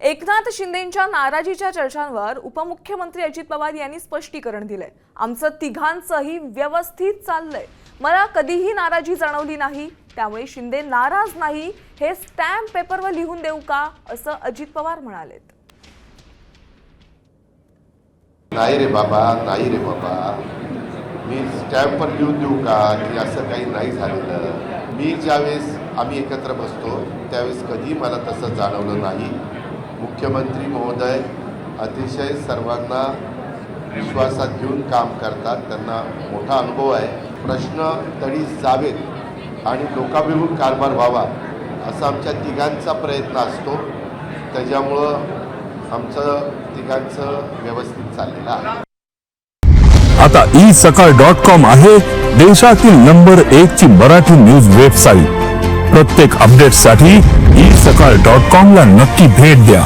एकनाथ शिंदेंच्या नाराजीच्या चर्चांवर उपमुख्यमंत्री अजित पवार यांनी स्पष्टीकरण दिलंय. आमचं तिघांचंही व्यवस्थित चाललंय. मला कधीही नाराजी जाणवली नाही त्यामुळे शिंदे नाराज नाही हे स्टॅम्प पेपरवर लिहून देऊ का असं अजित पवार म्हणालेत. नाही रे बाबा नाही रे बाबा. मी स्टॅम्पवर लिहून देऊ का की असं काही नाही झालेलं? मी ज्यावेळेस आम्ही एकत्र बसतो त्यावेळेस कधी मला तसं जाणवलं नाही. मुख्यमंत्री महोदय अतिशय सर्वांना विश्वासात घेऊन काम करतात. त्यांना मोठा अनुभव आहे. प्रश्न तरी जावेत आणि लोकाभिमुख कारभार व्हावा असा आमच्या तिघांचा प्रयत्न असतो. त्याच्यामुळं आमचं तिघांचं व्यवस्थित चाललेलं आहे. आता ई सकाळ डॉट कॉम आहे. देशातील नंबर एक ची मराठी न्यूज वेबसाईट. प्रत्येक अपडेटसाठी ई सकाळ डॉट कॉम ला नक्की भेट द्या.